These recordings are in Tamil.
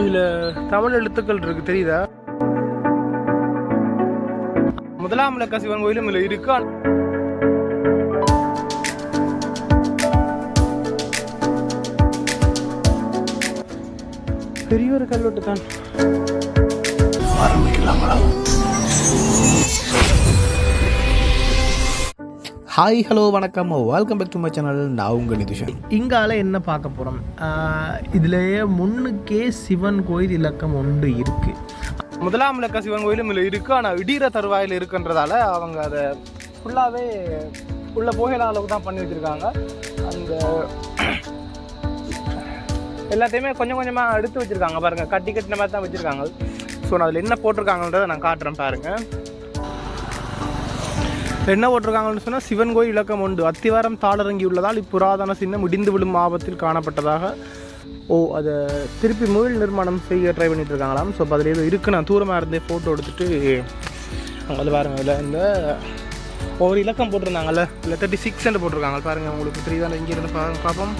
இதில் தமிழ் எழுத்துக்கள் இருக்கு தெரியுதா? முதலாம் இலக்க சிவன் கோயிலும் இதில் இருக்கு? பெரிய ஒரு கல்வெட்டு தான் ஹாய் ஹலோ வணக்கம். Welcome back to my channel நான் உங்கள் நிதிஷன் இங்கால என்ன பார்க்க போகிறோம் இதுலேயே முன்னுக்கே சிவன் கோயில் இலக்கம் ஒன்று இருக்கு. முதலாம் இலக்க சிவன் கோயிலும் இதில் இருக்கு. ஆனால் இடிகிற தருவாயில் இருக்குன்றதால அவங்க அதை ஃபுல்லாகவே உள்ள புகையில அளவுக்கு தான் பண்ணி வச்சுருக்காங்க. அந்த எல்லாத்தையுமே கொஞ்சம் கொஞ்சமாக எடுத்து வச்சுருக்காங்க. பாருங்கள் கட்டி கட்டின மாதிரி தான் வச்சுருக்காங்க. ஸோ நான் அதில் என்ன போட்டிருக்காங்கன்றதை நான் காட்டுறேன் பாருங்கள் என்ன போட்டிருக்காங்கன்னு சொன்னால் சிவன் கோயில் இலக்கம் உண்டு. அத்திவாரம் தாளரங்கி உள்ளதால் இப்புராதன சின்னம் இடிந்து விழும் ஆபத்தில் காணப்பட்டதாக ஓ அதை திருப்பி முயல் நிர்மாணம் செய்ய ட்ரை பண்ணிட்டு இருக்காங்களாம் ஸோ அதில் ஏதோ இருக்கு நான் தூரமாக இருந்தே ஃபோட்டோ எடுத்துட்டு அங்கே அது பாருங்க இல்லை இந்த ஒரு இலக்கம் போட்டிருந்தாங்கல்ல இல்லை தேர்ட்டி சிக்ஸ் போட்டிருக்காங்க. பாருங்கள் உங்களுக்கு தெரியுதா? இங்கே இருந்து பாருங்க பார்ப்போம்.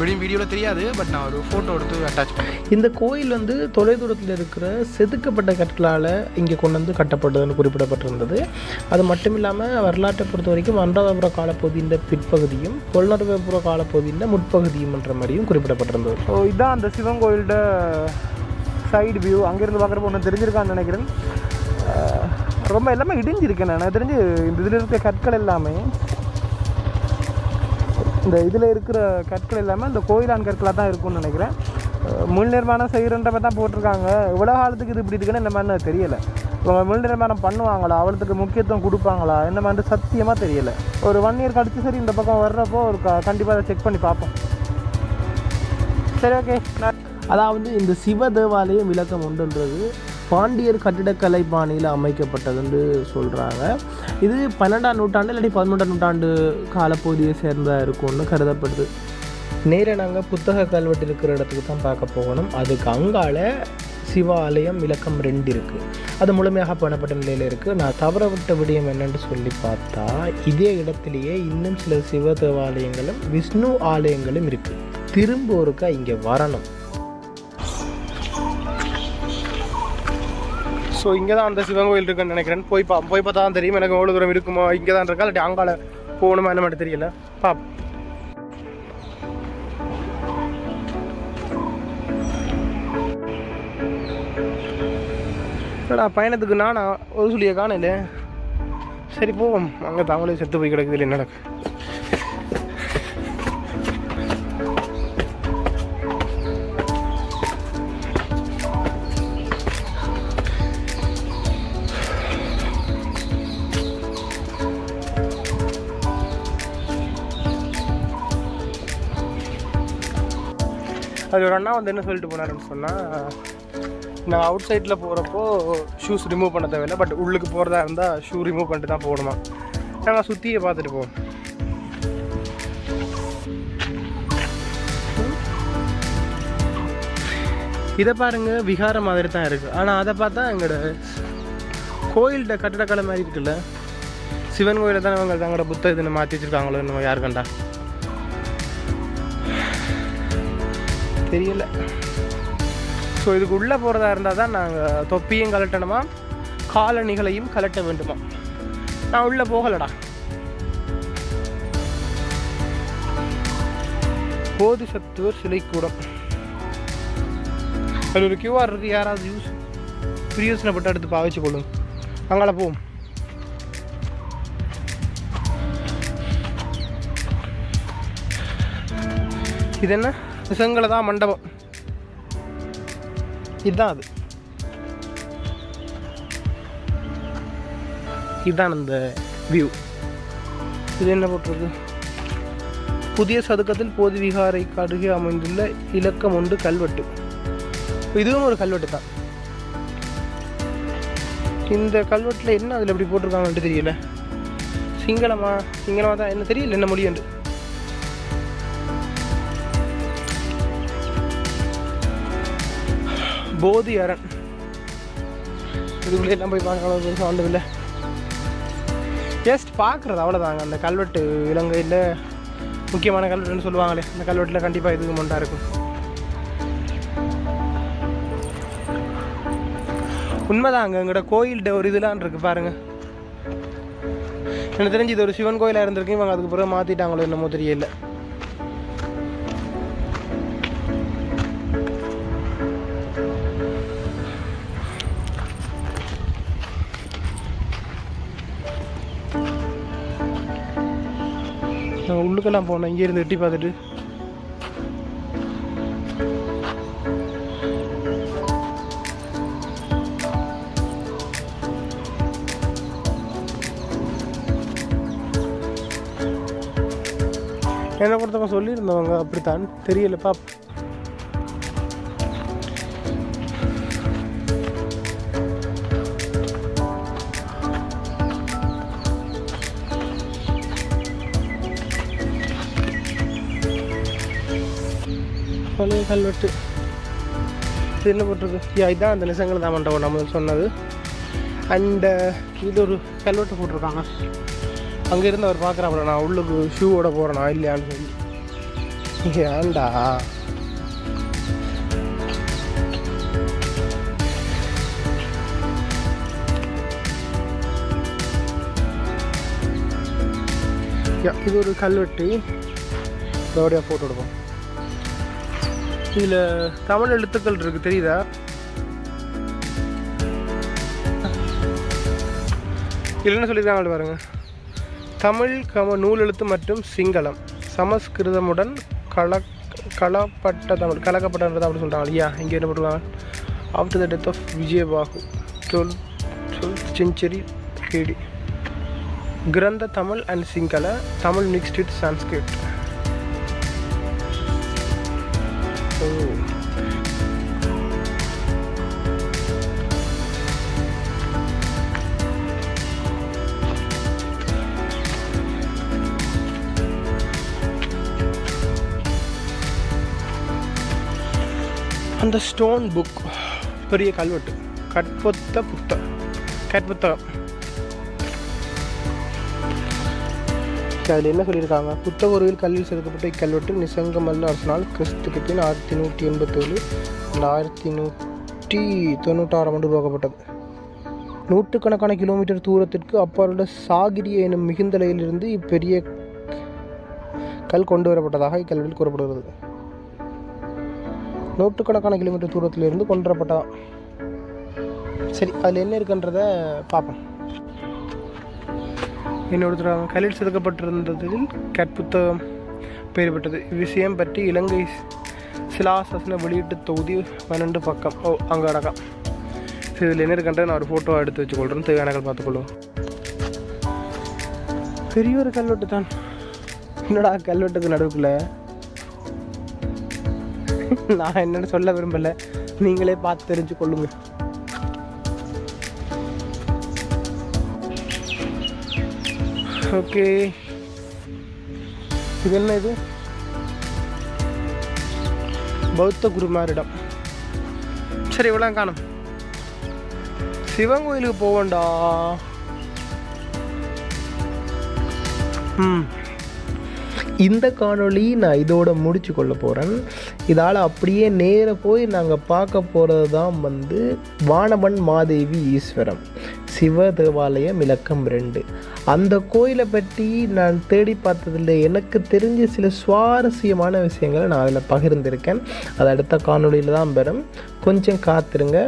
வெளியும் வீடியோவில் தெரியாது பட் நான் ஒரு ஃபோட்டோ எடுத்து அட்டாச் பண்ணேன். இந்த கோயில் வந்து தொலைதூரத்தில் இருக்கிற செதுக்கப்பட்ட கற்களால் இங்கே கொண்டு வந்து கட்டப்பட்டதுன்னு குறிப்பிடப்பட்டிருந்தது. அது மட்டும் இல்லாமல் வரலாற்றை பொறுத்த வரைக்கும் அன்றாதபுர காலப்பகுதியின் பிற்பகுதியும் பொருளாதாரபுர காலப்பகுதியின் முற்பகுதியும் என்ற மாதிரியும் குறிப்பிடப்பட்டிருந்தது. ஸோ இதுதான் அந்த சிவன் கோயிலோட சைடு வியூ அங்கேருந்து பார்க்குறப்ப ஒன்று தெரிஞ்சிருக்கான்னு நினைக்கிறேன். ரொம்ப எல்லாமே இடிஞ்சிருக்கேன் நான் எனக்கு தெரிஞ்சு இந்த இதில் இருக்க கற்கள் எல்லாமே இந்த இதில் இருக்கிற கற்கள் எல்லாமே இந்த கோயிலான் கற்களாக தான் இருக்கும்னு நினைக்கிறேன். முள் நிர்மாணம் செய்கிறன்றப்ப தான் போட்டிருக்காங்க. இவ்வளோ காலத்துக்கு இது இப்படி இருக்குன்னு இந்த மாதிரி தெரியலை. இவங்க முள் நிர்மாணம் பண்ணுவாங்களா? அவளுக்கு முக்கியத்துவம் கொடுப்பாங்களா? இந்த மாதிரி சத்தியமாக தெரியலை. ஒரு ஒன் இயர் கழிச்சு சரி இந்த பக்கம் வர்றப்போ ஒரு கண்டிப்பாக அதை செக் பண்ணி பார்ப்போம். சரி ஓகே அதாவது இந்த சிவ தேவாலயம் விளக்கம் உண்டுன்றது பாண்டியர் கட்டிடக்கலை பாணியில் அமைக்கப்பட்டதுன்னு சொல்கிறாங்க இது பன்னெண்டாம் நூற்றாண்டு இல்லாட்டி பதினொன்றாம் நூற்றாண்டு காலப்பகுதியை சேர்ந்ததாக இருக்கும்னு கருதப்படுது. நேராக நாங்கள் புத்தக கல்வெட்டு இருக்கிற இடத்துக்கு தான் பார்க்க போகணும். அதுக்கு அங்கால சிவாலயம் விளக்கம் ரெண்டு இருக்குது அது முழுமையாக பண்ணப்பட்ட நிலையில் இருக்குது நான் தவற விட்ட விடயம் என்னென்று சொல்லி பார்த்தா இதே இடத்துலையே இன்னும் சில சிவ தேவாலயங்களும் விஷ்ணு ஆலயங்களும் இருக்குது திரும்ப ஒருக்கா இங்கே வரணும். ஸோ இங்கே தான் அந்த சிவன் கோயில் இருக்குன்னு நினைக்கிறேன். போய் பா போய் பார்த்தா தான் தெரியும். எனக்கு எவ்வளோ தூரம் இருக்குமோ இங்கே தான் இருக்கா இல்லாட்டி அங்கால போகணுமா என்ன மட்டும் தெரியல. பாப் என்னடா பயணத்துக்கு நானா? ஒரு சொல்லியை காணல சரி போவோம். அங்கே தாங்களே செத்து போய் கிடக்குது இல்லை நடக்கு. அது ஒரு அண்ணா வந்து என்ன சொல்லிட்டு போனாருன்னு சொன்னால் நான் அவுட் சைடில் போகிறப்போ ஷூஸ் ரிமூவ் பண்ண தேவையில்லை பட் உள்ளுக்கு போகிறதா இருந்தால் ஷூ ரிமூவ் பண்ணிட்டு தான் போகணுமா? நாங்கள் சுற்றியை பார்த்துட்டு போவோம். இதை பாருங்கள் விகார மாதிரி தான் இருக்குது ஆனால் அதை பார்த்தா எங்களோட கோயில்கிட்ட கட்டடக்கலை மாதிரி இருக்குல்ல? சிவன் கோயிலில் தான் அவங்க தங்களோட புத்தகத்தை மாற்றி வச்சுருக்காங்களோ இன்னும் யார் கண்டா? தெரியல. ஸோ இதுக்கு உள்ளே போகிறதா இருந்தால் தான் நாங்கள் தொப்பியும் கலட்டணுமா? காலணிகளையும் கலட்ட வேண்டுமா? நான் உள்ளே போகலடா. போதிசத்துவர் சிலைக்கூடம். அதில் ஒரு கியூஆர் இருக்குது யாராவது யூஸ் பிரியோசனப்பட்டு எடுத்து பாவிச்சு கொள்ளுங்க. அங்கால போவோம். இது என்ன? செங்கலை தான் மண்டபம். இதுதான் அது. இதுதான் அந்த வியூ இது என்ன போட்டிருக்கு? புதிய சதுக்கத்தில் போதி விகாரை அருகே அமைந்துள்ள இலக்கம் ஒன்று கல்வெட்டு. இதுவும் ஒரு கல்வெட்டு தான். இந்த கல்வெட்டில் என்ன அதில் எப்படி போட்டிருக்காங்கன்ட்டு தெரியல. சிங்களமா சிங்களமாக தான் என்ன தெரியல என்ன மொழியண்டு போதி அரண் இதுக்குள்ளே எல்லாம் போய் பார்க்குற அளவு பெருசாக ஒன்றும் இல்லை. ஜஸ்ட் பார்க்குறது அவ்வளோதாங்க அந்த கல்வெட்டு இலங்கையில் முக்கியமான கல்வெட்டுன்னு சொல்லுவாங்களே அந்த கல்வெட்டில் கண்டிப்பாக இதுக்கு மொண்டாக இருக்கும். உண்மைதாங்க எங்களோட கோயில்கிட்ட ஒரு இதெல்லாம் இருக்குது பாருங்கள் எனக்கு தெரிஞ்சு இது ஒரு சிவன் கோயிலாக இருந்திருக்கு இவங்க அதுக்கு பிறகு மாற்றிட்டாங்களோ என்னமோ தெரியல. உள்ளுக்கெல்லாம் போனோம் இங்கே இருந்து எட்டி பார்த்துட்டு. என்னை பொறுத்தவங்க சொல்லியிருந்தவங்க அப்படித்தான். தெரியலப்பா. பழைய கல்வெட்டு. இது என்ன போட்டிருக்கு. யா இதான் அந்த நிசங்கள் தான் மண்டபம். நம்ம சொன்னது. அண்டு இது ஒரு கல்வெட்டு போட்டிருக்காங்க. அங்கே இருந்து அவர் பார்க்குறாப்புல நான் உள்ளுக்கு ஷூவோட போகிறேனா இல்லையான்னு சொல்லி. ஏன்டா யா, இது ஒரு கல்வெட்டு. இதோடைய ஃபோட்டோ எடுப்போம். இதில் தமிழ் எழுத்துக்கள் இருக்குது தெரியுதா? இதில் என்ன சொல்லியிருக்காங்க பாருங்க. தமிழ் கம நூல் எழுத்து மற்றும் சிங்களம். சமஸ்கிருதமுடன் கல கலப்பட்ட தமிழ் கலக்கப்பட்டது அப்படின்னு சொல்கிறாங்க இல்லையா? இங்கே என்ன பண்ணுறாங்க after the death of Vijayabahu. Twelve twelfth century K T. Grantha Tamil and Sinhala Tamil mixed with Sanskrit ஓ அந்த ஸ்டோன் புக் பெரிய கல்வெட்டு. கற்பொத்த புத்தகம். கற்புத்தகம். அதில் என்ன சொல்லியிருக்காங்க? புத்தகொருவில் கல்லில் செதுக்கப்பட்ட இக்கல்வெட்டு நிசங்கமல்ல அரசனால் கிறிஸ்துக்கு பின் ஆயிரத்தி நூற்றி எண்பத்தேழு ஆயிரத்தி நூற்றி தொண்ணூற்றாறாம் ஆண்டு உருவாக்கப்பட்டது. நூற்றுக்கணக்கான கிலோமீட்டர் தூரத்திற்கு அப்பாலுள்ள சாகிரி எனும் மிகுந்தலையிலிருந்து இப்பெரிய கல் கொண்டு வரப்பட்டதாக இக்கல்வெட்டில் கூறப்படுகிறது. நூற்றுக்கணக்கான கிலோமீட்டர் தூரத்திலிருந்து கொண்டு வரப்பட்டதான் சரி அதில் என்ன இருக்குன்றத பார்ப்போம். இன்னொருத்தர் கலில் செதுக்கப்பட்டிருந்ததில் கற்புத்தகம் பெயர் பெற்றது இவ்விஷயம் பற்றி இலங்கை சிலாசாசன வெளியீட்டு தொகுதி பன்னெண்டு பக்கம். ஓ அங்கே அடக்கம் இதில் என்ன இருக்குன்றதை நான் ஒரு ஃபோட்டோ எடுத்து வச்சுக்கொள்கிறேன் தேவையானகள் பார்த்துக்கொள்ளும் பெரிய ஒரு கல்வெட்டு தான். என்னடா கல்வெட்டுக்கு நடுவுக்குள்ள? நான் என்னென்னு சொல்ல விரும்பலை. நீங்களே பார்த்து தெரிஞ்சு கொள்ளுங்கள் ஓகே. இது என்ன இது? பௌத்த குருமாரிடம். சரி இவ்வளோ காணும். சிவன் கோயிலுக்கு போவோண்டா ம். இந்த காணொளி நான் இதோட முடிச்சு கொள்ள போகிறேன் இதால் அப்படியே நேராக போய் நாங்கள் பார்க்க போகிறது தான் வந்து வானவன் மாதேவி ஈஸ்வரம் சிவ தேவாலயம் இலக்கம் ரெண்டு. அந்த கோயிலை பற்றி நான் தேடி பார்த்ததில் எனக்கு தெரிஞ்ச சில சுவாரஸ்யமான விஷயங்களை நான் அதில் பகிர்ந்திருக்கேன். அது அடுத்த காணொலியில் தான் பெறும் கொஞ்சம் காத்திருங்க.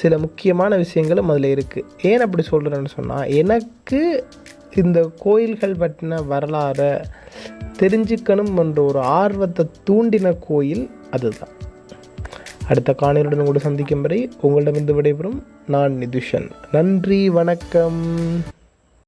சில முக்கியமான விஷயங்களும் அதில் இருக்குது ஏன் அப்படி சொல்கிறேன்னு சொன்னால் எனக்கு இந்த கோயில்கள் பற்றின வரலாறை தெரிஞ்சுக்கணும் என்ற ஒரு ஆர்வத்தை தூண்டின கோயில் அதுதான். அடுத்த காணொலியுடன் உங்களை சந்திக்கும் வரை உங்களிடமிருந்து விடைபெறும். நான் நிதுஷன். நன்றி வணக்கம்.